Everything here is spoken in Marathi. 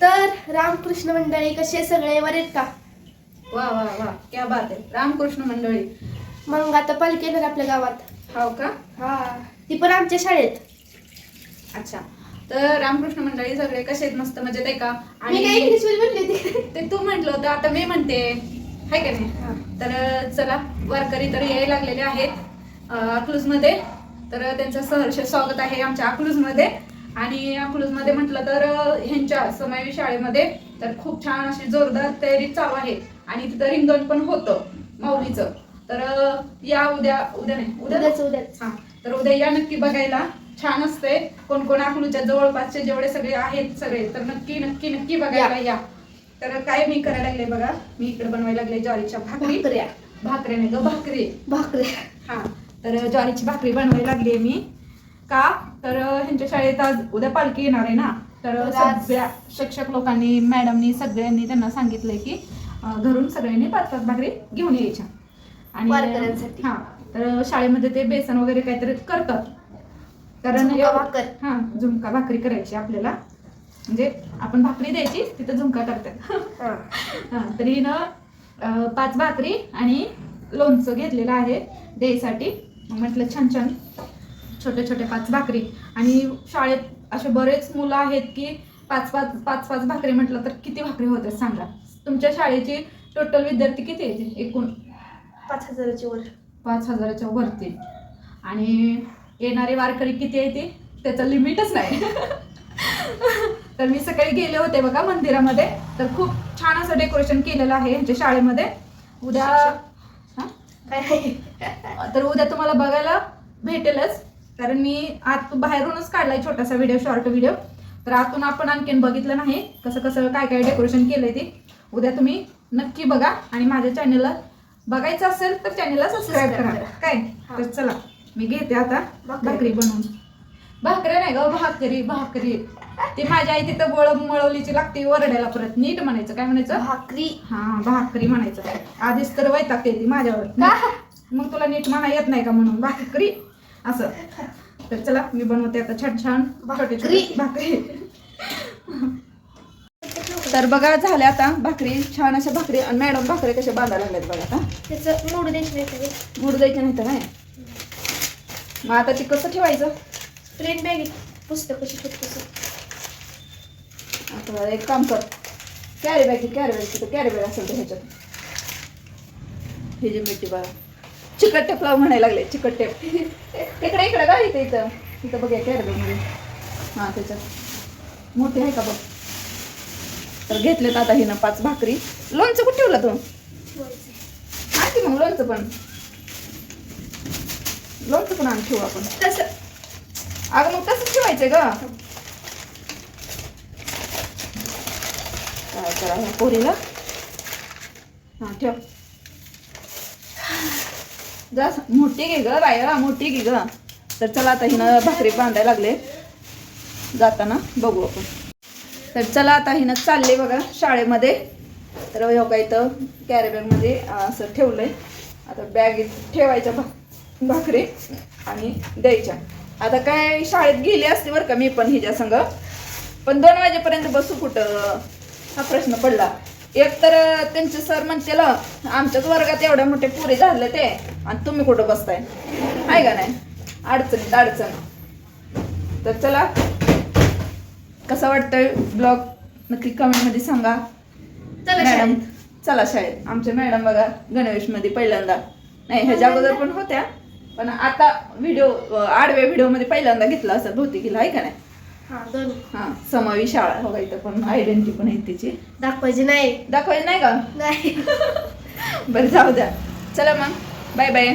तर रामकृष्ण मंडळी कसे सगळे? बरेत का? वा वा वा. क्या बात आहे. रामकृष्ण मंडळी. मग आता पालखी येणार आपल्या गावात. हो का? हा. ती पण आमच्या शाळेत. अच्छा. तर रामकृष्ण मंडळी सगळे कसे आहेत? मस्त मजेत आहे का? मी काय इंग्लिशमध्ये म्हणली होती? ते तू म्हंटल होतं. आता मी म्हणते. हाय का नाही? तर चला वारकरी तर यायला लागलेले आहेत अकलूजमध्ये तर त्यांचं सहर्ष स्वागत आहे आमच्या अकलूजमध्ये आणि अकलूजमध्ये म्हटलं तर ह्यांच्या समावी शाळेमध्ये तर खूप छान अशी जोरदार तयारी चालू आहे. आणि तिथं रिंगण पण होतं माऊलीचं. तर या उद्या उद्या नाही उद्या? उद्याच उद्याच. हा. तर उद्या या नक्की बघायला. छान असते कोण कोण अकलूच्या जवळपासचे जेवढे सगळे आहेत सगळे तर नक्की नक्की नक्की बघायला या. तर काय मी करायला लागले बघा. मी इकडे बनवायला लागले ज्वारीच्या भाकरी. भाकऱ्या. भाकरी नाही ग भाकरी. भाकऱ्या. हा. तर ज्वारीची भाकरी बनवायला लागली मी. का? तर ह्यांच्या शाळेत आज उद्या पालखी येणार आहे ना? तर सगळ्या शिक्षक लोकांनी मॅडमनी सगळ्यांनी त्यांना सांगितलंय की घरून सगळ्यांनी पाच पाच भाकरी घेऊन यायच्या. आणि. हा तर शाळेमध्ये ते बेसन वगैरे काहीतरी करतात. कारण. हा झुमका भाकरी करायची आपल्याला. म्हणजे आपण भाकरी द्यायची तिथं झुमका करतात. तरी ना पाच भाकरी आणि लोणचं घेतलेलं आहे द्यायसाठी. मग म्हटलं छान छान. छोटे छोटे पाच भाकरी. आणि शाळेत असे बरेच मुलं आहेत की पाच पाच पाच पाच भाकरी म्हटलं तर किती भाकरी होतात सांगा. तुमच्या शाळेचे टोटल विद्यार्थी किती आहेत एकूण? पाच हजाराची वर. पाच हजाराच्या वरती. आणि येणारे वारकरी किती आहे ते त्याचं लिमिटच नाही. तर मी सकाळी गेले होते बघा मंदिरामध्ये. तर खूप छान असं डेकोरेशन केलेलं आहे यांच्या शाळेमध्ये. उद्या? तर उद्या तुम्हाला बघायला भेटेलच. कारण मी आत बाहेरूनच काढलाय छोटासा व्हिडिओ शॉर्ट व्हिडिओ तर आतून आपण आणखीन बघितलं नाही कसं कसं काय काय डेकोरेशन केलंय ते. उद्या तुम्ही नक्की बघा आणि माझ्या चॅनलला बघायचं असेल तर चॅनलला सबस्क्राईब करा. काय. तर चला मी घेते आता भाकरी. बनवून. भाकरी नाही ग भाकरी भाकरी. ती माझी आई तिथं गोळ मळवलीची लागते ओरडायला परत. नीट म्हणायचं. काय म्हणायचं? भाकरी. हा भाकरी म्हणायचं. आधीच तर वैतागते ती माझ्यावर. मग तुला नीट म्हणा येत नाही का म्हणून? भाकरी. असं. तर चला मी बनवते आता छान छान छोटे छोटे भाकरी. तर बघा झाल्या आता भाकरी. छान अशा भाकरी. आणि मॅडम भाकरी कशा बांधायला लागल्यात बघा आता. त्याचं मोड द्यायचं मूड द्यायचे नाही तर काय मग आता ते कसं ठेवायचं? प्लेन बॅग पुस्तक कशी पुस्तक आता एक काम कर. Carry bag carry bag carry bag असेल तर ह्याच्यात. हे जे मिठी बघा चिकट टेप लाव म्हणायला लागले चिकट टेप. इकडे इकडे का इथे इथं. इथं बघा बॅगमध्ये हां त्याच्यात. मोठी आहे का बघ? तर घेतलेत आता हिनं पाच भाकरी. लोणचं कुठे ठेवलं तू? आणखी मग लोणचं पण. लोणचं पण आण ठेवू आपण. तसं. अगं मग तसंच ठेवायचं ग. काय करा पोरीला? हा ठेव. जा मोठी घे ग बाया मोठी घे ग. तर चला आता हिनं भाकरी बांधायला लागले. जाताना बघू आपण. तर चला आता हिनं चालले बघा शाळेमध्ये. तर हो का इथं कॅरी असं असं ठेवलंय. आता बॅगेत ठेवायच्या भा भाकरी आणि द्यायच्या. आता काय शाळेत गेली असते बरं का मी पण हिच्या संग पण दोन वाजेपर्यंत बसू कुठं? हा प्रश्न पडला. एक तर त्यांचे सर म्हणतील आमच्याच वर्गात एवढ्या मोठे पुरे झाले ते आणि तुम्ही कुठं बसताय? आहे का नाही? अडचणीत अडचण. तर चला कसं वाटतंय ब्लॉग? नक्की कमेंटमध्ये सांगा. चला मॅडम. चला शाळेत. आमच्या मॅडम बघा गणवेशमध्ये पहिल्यांदा. नाही ह्याच्या अगोदर पण होत्या पण आता व्हिडिओ आडव्या व्हिडिओमध्ये पहिल्यांदा घेतला असं भौतिकीला आहे का नाही? हा हां समावी शाळा हो इथं पण आयडेंटिटी पण आहे तिची. दाखवायचे नाही. दाखवायचं नाही का? नाही. बरं जाऊ द्या. चला मग. Bye bye